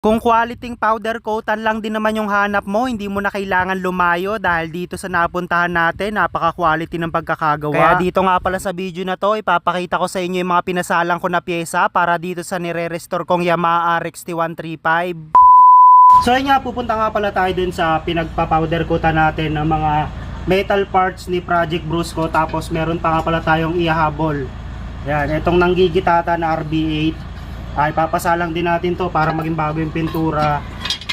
Kung quality powder coatan lang din naman yung hanap mo, hindi mo na kailangan lumayo dahil dito sa napuntahan natin, napaka-quality ng pagkakagawa. Kaya dito nga pala sa video na to, ipapakita ko sa inyo yung mga pinasalang ko na pyesa para dito sa nire-restore kong Yamaha RX-T135. So ayun nga, pupunta nga pala tayo dun sa pinagpa-powder coatan natin ng mga metal parts ni Project Brusco tapos meron pa nga pala tayong ihahabol. Yan, itong nanggigitata na RB8 ay papasalang din natin to para maging bago yung pintura.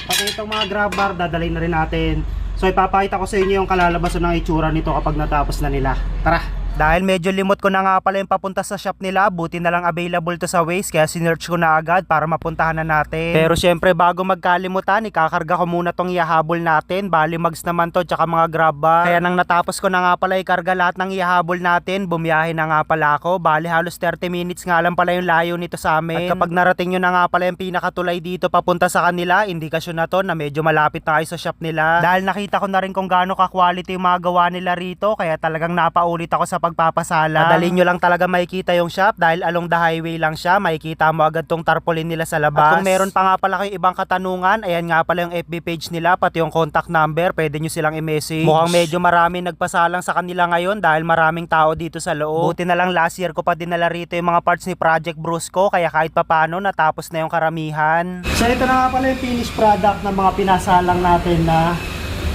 Pati itong mga grab bar dadalhin na rin natin. So ipapakita ko sa inyo yung kalalabasan ng itsura nito kapag natapos na nila. Tara dahil medyo limot ko na nga pala yung papunta sa shop nila, buti na lang available to sa Waze kaya sinearch ko na agad para mapuntahan na natin. Pero syempre bago magkalimutan, ikakarga ko muna tong ihahabol natin. Bali mags naman to tsaka mga grab. Kaya nang natapos ko na nga pala ikarga lahat ng ihahabol natin, bumiyahe na nga pala ako. Bali halos 30 minutes nga lang pala yung layo nito sa amin. At kapag narating nyo na nga pala yung pinakatulay dito papunta sa kanila, indikasyon na to na medyo malapit na kayo sa shop nila. Dahil nakita ko na rin kung gaano ka-quality yung mga gawa nila rito, kaya talagang napaulit ako sa pagpapasala. Madali nyo lang talaga makikita yung shop dahil along the highway lang siya, makikita mo agad tong tarpaulin nila sa labas. At kung meron pa nga pala kayong ibang katanungan, ayan nga pala yung FB page nila, pati yung contact number, pwede nyo silang i-message. Mukhang medyo marami nagpasalang sa kanila ngayon dahil maraming tao dito sa loob. Buti na lang last year ko pa dinala rito yung mga parts ni Project Brusco, kaya kahit papano natapos na yung karamihan. So ito na nga pala yung finished product ng mga pinasalang natin na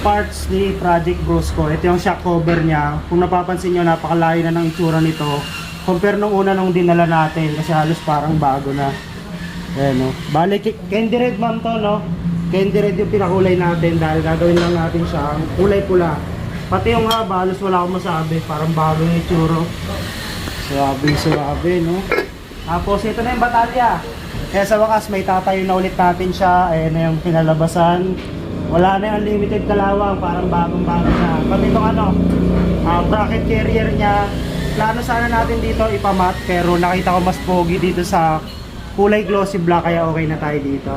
parts ni Project Brusco. Ito yung shock cover niya. Kung napapansin nyo, napakalayo na ng itsura nito. Compare nung una nung dinala natin kasi halos parang bago na. Ayan no. Bale, candy red ma'am to no. Candy red yung pinakulay natin dahil gagawin lang natin siya ang kulay pula. Pati yung haba, halos wala akong masabi. Parang bago yung itsura. Suwabe, suwabe no. Tapos ito na yung batalya. Kaya sa wakas may tatayo na ulit natin siya. Ayan na yung pinalabasan. Wala na yung unlimited kalawang, parang bagong bago na. Pati itong ano, ah, bracket carrier niya. Plano sana natin dito ipamat pero nakita ko mas pogi dito sa kulay glossy black kaya okay na tayo dito.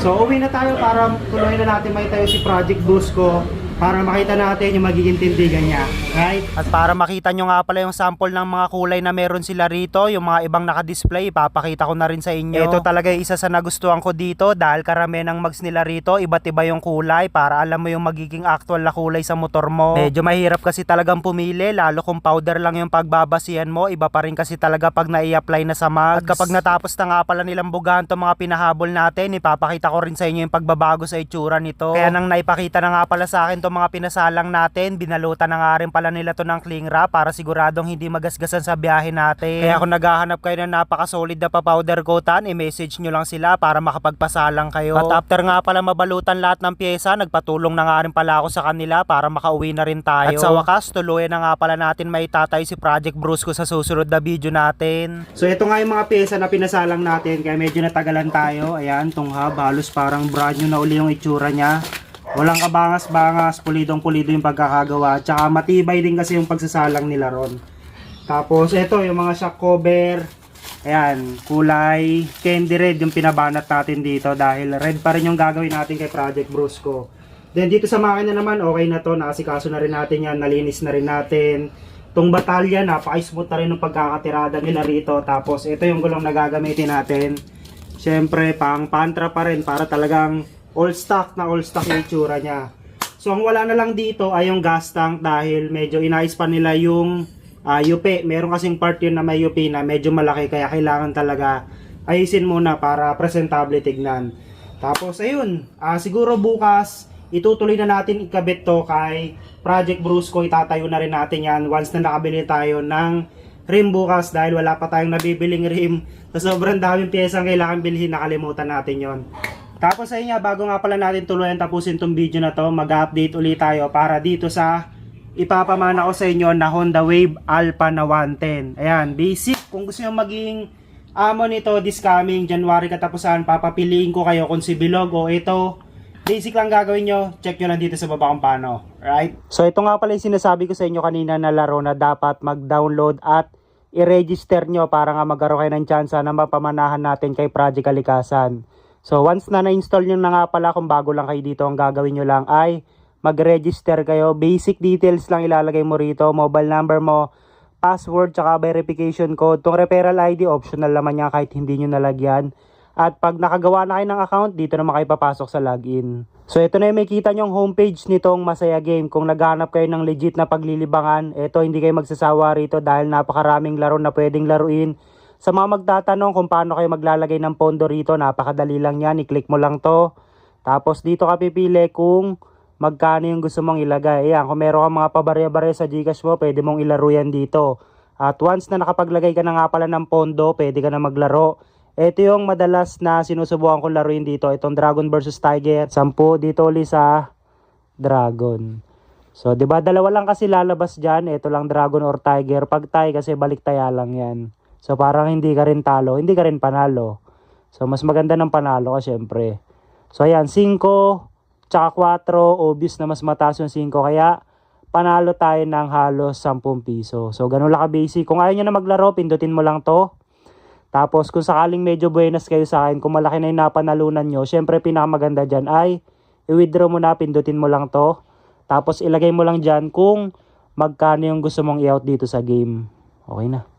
So uwi na tayo para tuloy na natin may tayo si Project Busco para makita natin yung magiging tindigan niya. Right? At para makita nyo nga pala yung sample ng mga kulay na meron sila rito, yung mga ibang naka-display, ipapakita ko na rin sa inyo. Ito talaga yung isa sa nagustuhan ko dito dahil karamihan ng mags nila rito, iba't iba yung kulay para alam mo yung magiging actual na kulay sa motor mo. Medyo mahirap kasi talagang pumili, lalo kung powder lang yung pagbabasihan mo, iba pa rin kasi talaga pag nai-apply na sa mags. At kapag natapos na nga pala nilang bugahan to mga pinahabol natin, ipapakita ko rin sa inyo yung pagbabago sa itsura nito. Kaya nang naipakita na nga pala sa akin to mga pinasalang natin, binalutan na nga rin pala nila to ng cling wrap para siguradong hindi magasgasan sa biyahe natin. Kaya kung naghahanap kayo ng napaka-solid na pa-powder coatan, i-message nyo lang sila para makapagpasalang kayo. At after nga pala mabalutan lahat ng pyesa, nagpatulong na nga rin pala ako sa kanila para makauwi na rin tayo. At sa wakas, tuluyan na nga pala natin may tatay si Project Brusco sa susunod na video natin. So ito nga yung mga pyesa na pinasalang natin kaya medyo natagalan tayo. Ayan, tong hub, halos parang brand new na uli yung itsura niya. Walang kabangas-bangas, pulidong-pulido yung pagkakagawa. Tsaka matibay din kasi yung pagsasalang nila ron. Tapos ito yung mga shock cover. Ayan, kulay candy red yung pinabanat natin dito dahil red pa rin yung gagawin natin kay Project Brusco. Then dito sa makina naman, okay na to, nakasikaso na rin natin yan, nalinis na rin natin. Tong batalya, napaka-smooth na rin yung pagkakatirada nila rito. Tapos ito yung gulong na gagamitin natin. Siyempre, pang pantra pa rin para talagang all stock na all stock yung itsura niya. So ang wala na lang dito ay yung gas tank dahil medyo inayos pa nila yung ah, UP. Meron kasing part yun na may UP na medyo malaki kaya kailangan talaga ayusin muna para presentable tignan. Tapos ayun, ah, siguro bukas itutuloy na natin ikabit to kay Project Brusco. Itatayo na rin natin yan once na nakabili tayo ng rim bukas dahil wala pa tayong nabibiling rim. Sa sobrang daming piyesang kailangan bilhin, nakalimutan natin yon. Tapos sa inyo, bago nga pala natin tuluyan tapusin tong video na to, mag-update ulit tayo para dito sa ipapamana ko sa inyo na Honda Wave Alpha na 110. Ayan, basic. Kung gusto nyo maging amo nito this coming January katapusan, papapiliin ko kayo kung si Bilog o ito. Basic lang gagawin nyo, check nyo lang dito sa baba kung paano. Right? So ito nga pala yung sinasabi ko sa inyo kanina na laro na dapat mag-download at i-register nyo para nga magkaroon kayo ng chance na mapamanahan natin kay Project Kalikasan. So once na na-install nyo na nga pala kung bago lang kayo dito, ang gagawin nyo lang ay mag-register kayo. Basic details lang ilalagay mo rito, mobile number mo, password, tsaka verification code. Tong referral ID, optional naman yan kahit hindi nyo nalagyan. At pag nakagawa na kayo ng account, dito naman kayo papasok sa login. So ito na yung may kita nyong homepage nitong Masaya Game. Kung naghahanap kayo ng legit na paglilibangan, ito hindi kayo magsasawa rito dahil napakaraming laro na pwedeng laruin. Sa mga magtatanong kung paano kayo maglalagay ng pondo rito, napakadali lang yan. I-click mo lang to. Tapos dito ka pipili kung magkano yung gusto mong ilagay. Ayan, kung meron kang mga pabarya-barya sa Gcash mo, pwede mong ilaro yan dito. At once na nakapaglagay ka na nga pala ng pondo, pwede ka na maglaro. Ito yung madalas na sinusubukan kong laruin dito. Itong Dragon versus Tiger. 10 dito ulit sa Dragon. So, di ba dalawa lang kasi lalabas dyan. Ito lang Dragon or Tiger. Pag Tiger kasi balik taya lang yan. So, parang hindi ka rin talo. Hindi ka rin panalo. So, mas maganda ng panalo ka syempre. So, ayan. 5, tsaka 4. Obvious na mas mataas yung 5. Kaya, panalo tayo ng halos 10 piso. So, ganun lang ka-basic. Kung ayaw nyo na maglaro, pindutin mo lang to. Tapos kung sakaling medyo buenas kayo sa akin, kung malaki na yung napanalunan nyo, syempre pinakamaganda dyan ay i-withdraw mo na, pindutin mo lang to. Tapos ilagay mo lang dyan kung magkano yung gusto mong i-out dito sa game. Okay na.